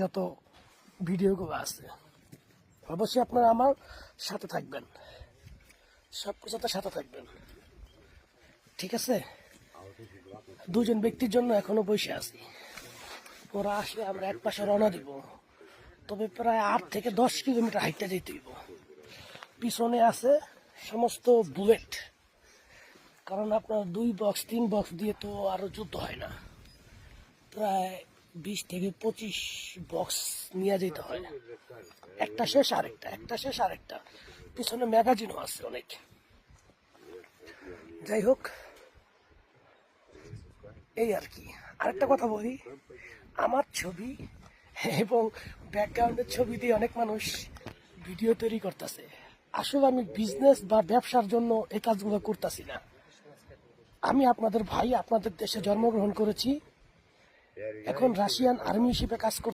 যত ভিডিওগুলো আছে, অবশ্যই আপনারা আমার সাথে থাকবেন। সব কিছুতে সাথে থাকবেন। ঠিক আছে? দুজন ব্যক্তির জন্য এখনও বসে আছি। ওরা আসলে আমরা এক পাশে রওনা দিব। তবে প্রায় আট থেকে দশ কিলোমিটার হাইটটা যেতে হইব। পিছনে আছে সমস্ত বুলেট। কারণ আপনার দুই বক্স তিন বক্স দিয়ে তো আরও যুদ্ধ হয় না। প্রায় বিশ থেকে পঁচিশ বক্স নিয়ে যেতে হয়। একটা শেষ আরেকটা, একটা শেষ আরেকটা। পিছনে ম্যাগাজিনও আছে অনেক। যাই হোক, এই আর কি। আরেকটা কথা বলি, আমার ছবি এবং ব্যাকগ্রাউন্ডের ছবি দিয়ে অনেক মানুষ ভিডিও তৈরি করতেছে। আসলে আমি বিজনেস বা ব্যবসার জন্য এই কাজগুলো করতেছি না। আমি আপনাদের ভাই, আপনাদের দেশে জন্মগ্রহণ করেছি। এখন রাশিয়ান আর্মি হিসেবে কাজ করতে